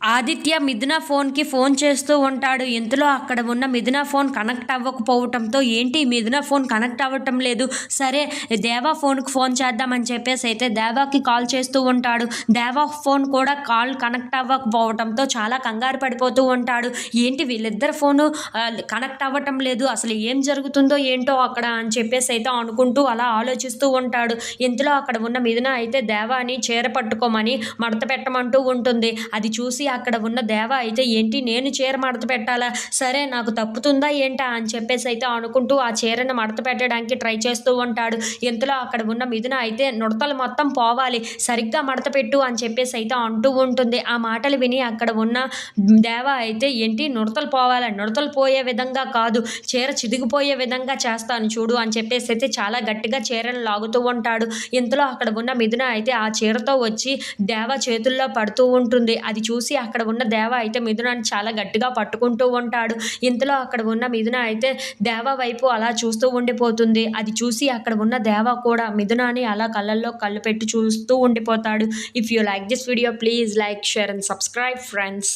ఆదిత్య మిథున ఫోన్కి ఫోన్ చేస్తూ ఉంటాడు. ఇంతలో అక్కడ ఉన్న మిథున ఫోన్ కనెక్ట్ అవ్వకపోవటంతో ఏంటి మిథున ఫోన్ కనెక్ట్ అవ్వటం లేదు. సరే దేవా ఫోన్కి ఫోన్ చేద్దామని చెప్పేసి అయితే దేవాకి కాల్ చేస్తూ ఉంటాడు. దేవా ఫోన్ కూడా కాల్ కనెక్ట్ అవ్వకపోవటంతో చాలా కంగారు పడిపోతూ ఉంటాడు. ఏంటి వీళ్ళిద్దరు ఫోను కనెక్ట్ అవ్వటం లేదు. అసలు ఏం జరుగుతుందో ఏంటో అక్కడ అని చెప్పేసి అయితే అనుకుంటూ అలా ఆలోచిస్తూ ఉంటాడు. ఇంతలో అక్కడ ఉన్న మిథున అయితే దేవాని చీర పట్టుకోమని మడత పెట్టమంటూ ఉంటుంది. అది చూసి అక్కడ ఉన్న దేవ అయితే ఏంటి నేను చీర మడత పెట్టాలా? సరే నాకు తప్పుతుందా ఏంటా అని చెప్పేసి అయితే అనుకుంటూ ఆ చీరను మడత పెట్టడానికి ట్రై చేస్తూ ఉంటాడు. ఇంతలో అక్కడ ఉన్న మిథున అయితే నుడతలు మొత్తం పోవాలి. సరిగ్గా మడత పెట్టు అని చెప్పేసి అయితే అంటూ ఉంటుంది. ఆ మాటలు విని అక్కడ ఉన్న దేవ అయితే ఏంటి నుడతలు పోవాలి? నుడతలు పోయే విధంగా కాదు. చీర చిదిగిపోయే విధంగా చేస్తాను చూడు అని చెప్పేసి అయితే చాలా గట్టిగా చీరను లాగుతూ ఉంటాడు. ఇంతలో అక్కడ ఉన్న మిథున అయితే ఆ చీరతో వచ్చి దేవ చేతుల్లో పడుతూ ఉంటుంది. అది చూసి అక్కడ ఉన్న దేవ అయితే మిథునాన్ని చాలా గట్టిగా పట్టుకుంటూ ఉంటాడు. ఇంతలో అక్కడ ఉన్న మిథున అయితే దేవ వైపు అలా చూస్తూ ఉండిపోతుంది. అది చూసి అక్కడ ఉన్న దేవ కూడా మిథునాని అలా కళ్ళల్లో కళ్ళు పెట్టి చూస్తూ ఉండిపోతాడు. If you like this video please like share and subscribe friends